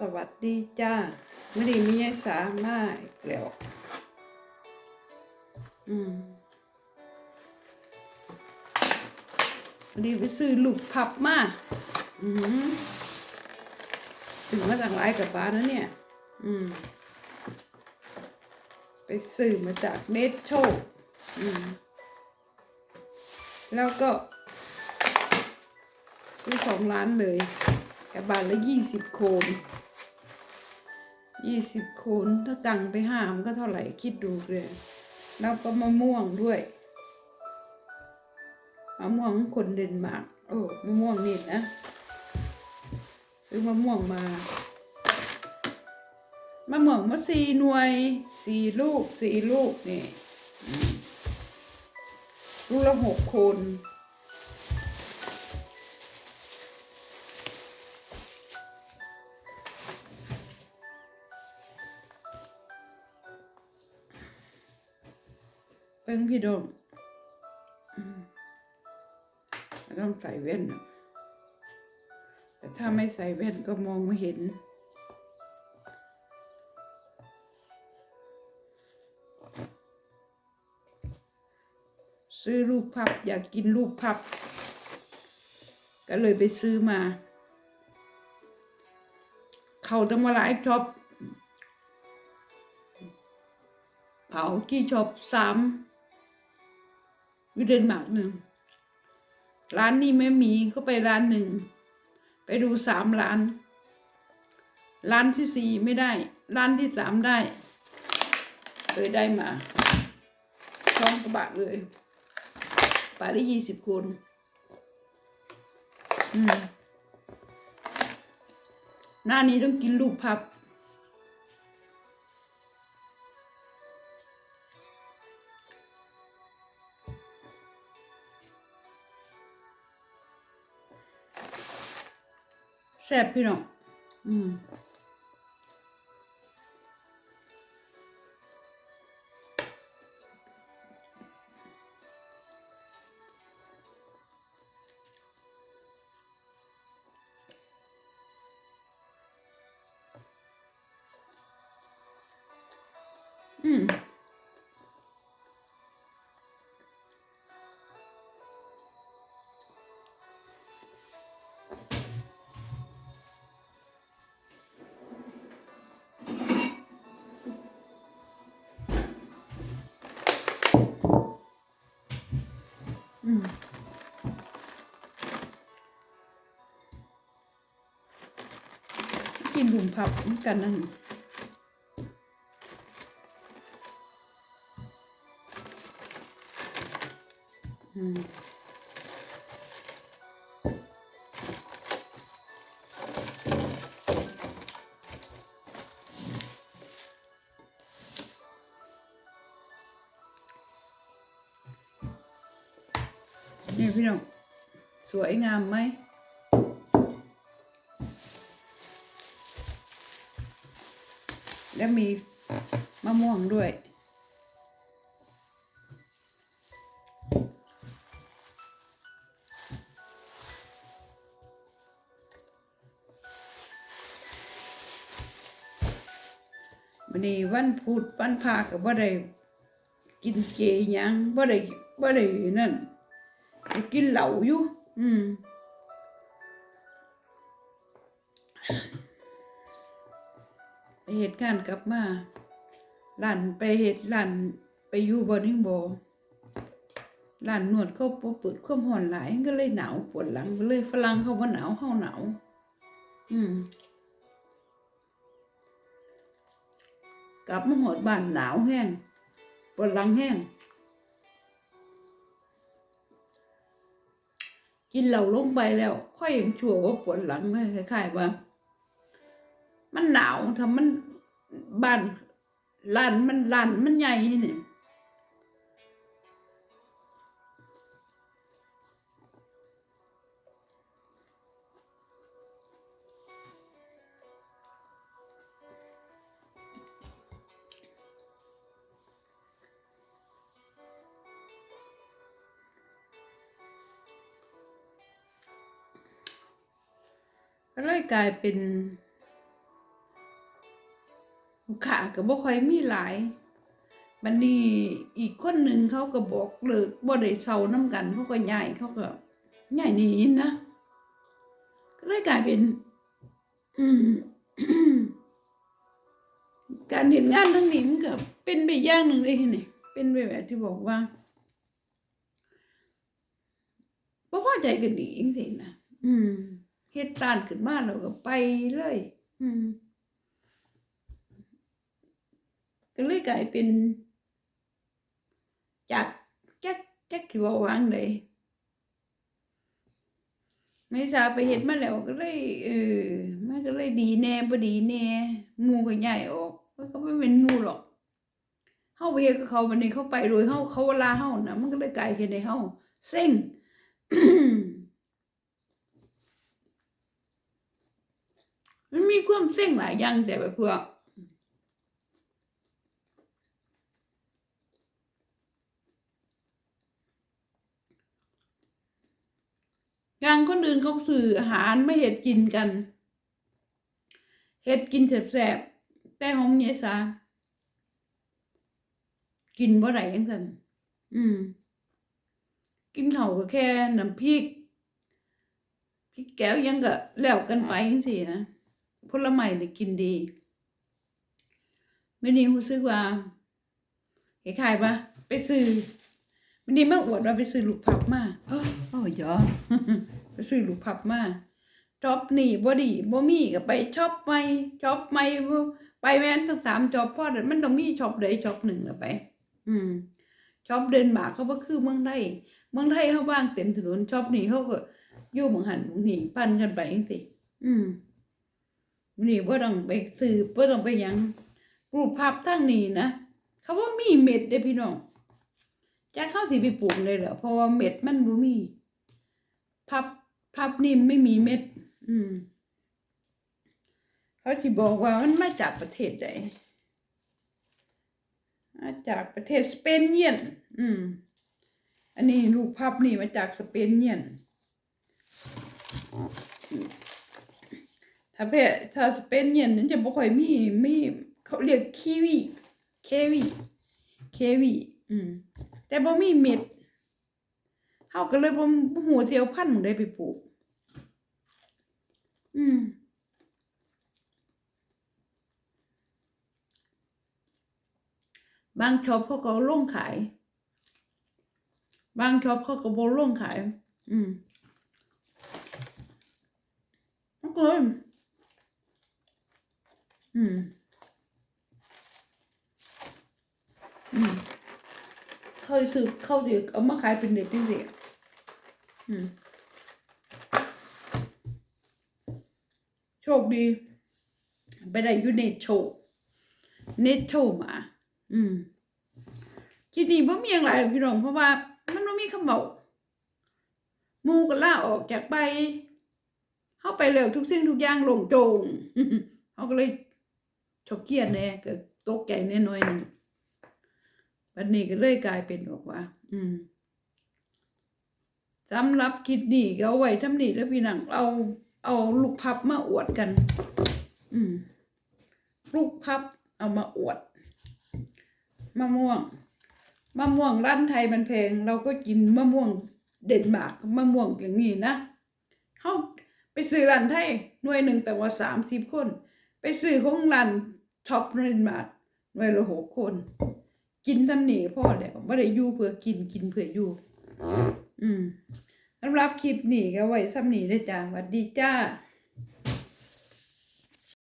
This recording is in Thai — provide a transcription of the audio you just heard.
สวัสดีจ้าไม่ได้มียายสามาอีกแล้วอืมวันนี้ไปซื้อลูกพับมาอืมถึงมาจากหลายกับบ้านนะเนี่ย อืม ไปซื้อมาจากเนทโชอืม แล้วก็ซื้อสองล้านเลยกับบาทละยี่สิบโคน ยี่สิบโคนถ้าตังไปห้ามันก็เท่าไหร่คิดดูเลยแล้วก็มะม่วงด้วยมะม่วงคนเดนมาร์กโอ้มะม่วงนี่นะซื้อมะม่วงมามะม่วงมาสี่หน่วยสี่ลูกสี่ลูกนี่ลูกละหกคน พิ่งพี่โดมต้องใส่แว่นแต่ถ้าไม่ใส่แว่นก็มองไม่เห็น ซื้อลูกพับ อยากกินลูกพับ ก็เลยไปซื้อมา เขาต้องมาหลายช็อปเขาที่ช็อปสา มวิเดนมาร์กหนึ่งร้านนี้ไม่มีก็ไปร้านหนึ่ง ไปดูสามร้าน ร้านที่สี่ไม่ได้ ร้านที่สามได้เลยได้มาช่องกระบะเลยปาได้ยี่สิบคนอืมหน้านี้ต้องกินลูกพับ ซ่บพี่น้องอืมอืม ผับเหมือนกันนั่นอืมนี่พี่น้องสวยงามไหม และมีมะม่วงด้วย วันนี้วันพุธวันพากับว่าได้กินเกยยังว่าได้ว่าได้นั่นกินเหล้าอยู่ อืม ไปเหตุการณ์กลับมาหลานไปเหตุหลานไปอยู่บอนิ่งบหลานนวดเขาเปิดความห่อนหลายก็เลยหนาวปวดหลังก็เลยฝรั่งเขาว่าหนาวเฮาหนาวอืมกลับมาหอดบ้านหนาวแห้งปวดหลังแห้งกินเหล้าลงไปแล้ว ค่อยยังชั่วว่าปวดหลังเลยคล้ายๆว่า มันหนาวทำมันบ้านลานมันลานมันใหญ่นี่ก็เลยกลายเป็น ลูกค้าก็บ่ค่อยมีหลายบัดนี้อีกคนหนึ่งเขาก็บอกเลิกบ่ได้เซานํกันเขาก็ย้ายเขาก็ย้ายหนีนะก็เลยกลายเป็น อืมการเห็นงานทั้งนี้มันก็เป็นไปอย่างหนึ่งเลยนี่เป็นไปแบบที่บอกว่าบ่พอใจกันดีจริงๆนะอืมเฮ็ดร้านขึ้นมาแล้วก็ไปเลย อืม ก็เลยกลายเป็นจากแจ๊กแจ๊กที่ว่าวางเลยไม่ทราบไปเห็นมาแล้วก็เลยเออมันก็เลยดีแน่บ่ดีแน่หมูก็ใหญ่ออกมันก็ไม่เป็นหมูหรอกเฮาไปเฮ็ดกับเขาบัดนี้เข้าไปโดยเฮาเขาเวลาเฮานะมันก็เลยกลายเป็นให้เฮาเซ็งมันมีความเซ็งหลายอย่างแต่แบบพวก อย่างคนอื่นเขาสื่ออาหารไม่เห็ดกินกันเห็ดกินแสบๆแต่ของเนยซากินบ่ได้ยังกันอืม กินเขาก็แค่น้ำพริกพริกแก้วยังก็แล้วกันไปจังซี่นะผลไม้นี่ยกินดีไม่นี้รู้สึกว่าคล้ายปะไปซื้อไม่นี้มาอวดว่าไปซื้อลูกพับมาเอ้อโอ้ยยอ ไปซื้อลูกพับมาช็อปนี่บ่ดีบ่มีก็ไปช็อปใหม่ช็อปใหม่ไปแม่นทั้งสามช็อปพอเดี๋ยวมันต้องมีช็อปใดช็อปหนึ่งละไป อืมช็อปเดนมาร์กเขาบ่คือเมืองไทยเมืองไทยเขาว่างเต็มถนนช็อปนี่เขาก็อยู่หมองหันหมองนี่ปั่นกันไปจังซี่อืมนี่บ่ต้องไปซื้อบ่ต้องไปยังรูปภาพทั้งนี้นะเขาว่ามีเม็ดเด้พี่น้องจากเข้าสิไปปลูกเลยเหรอเพราะว่าเม็ดมันบ่มีพับ พับนิ่มไม่มีเม็ด อืม เขาที่บอกว่ามันมาจากประเทศใดมาจากประเทศสเปนเนียน อืม อันนี้ลูกพับนี่มาจากสเปนเนียน ถ้าเพศถ้าสเปนเนียนนั้นจะบ่ค่อยมีมีเขาเรียกคีวี เควี เควี อืม แต่บ่มีเม็ด เฮาก็เลยบ่บ่ฮู้สิเอาพันธุ์ม้องใดไปปลูก อืมบางช็อปเขาก็เอาลงขาย บางช็อปเขาก็บ่ลงขาย อืมมันก็เลยอืม อืมเขาสิซื้อเขาสิเอามาขายเป็นเด็ดเป็นเด็ด โชคดีไปได้อยู่ในโชว์เนตโชว์มา อืมคิดดีบ่มีอย่างไรหรอกพี่น้องเพราะว่า มันบ่มีคำบาหมูก็ล่าออกจากไปเข้าไปแล้วทุกสิ่งทุกอย่างลงโจงเขาก็เลยชกเกียดแน่ก็ตกใจแน่น้อยหนึงวันนี้ก็เลยกลายเป็นบอกว่า อืม สำหรับคิดดีก็เอาไว้ทำนี่แล้วพี่นังเอาเอาลูกพับมาอวดกัน อืม ลูกพับเอามาอวดมะม่วงมะม่วงร้านไทยมันแพง เราก็กินมะม่วงเด่นมากมะม่วงอย่างนี้นะเขาไปซื้อร้านไทยหน่วยหนึ่งแต่ว่าสามสิบคน ไปซื้อของร้านท็อปเด่นมากหน่วยละหกคน กินทำหนีพ่อแล้วไม่ได้อยู่เพื่อกินกินเพื่ออยู่ อืมสำหรับคลิปนี้ก็ไว้ซ้ำนี้เลยจ้าสวัสดีจ้า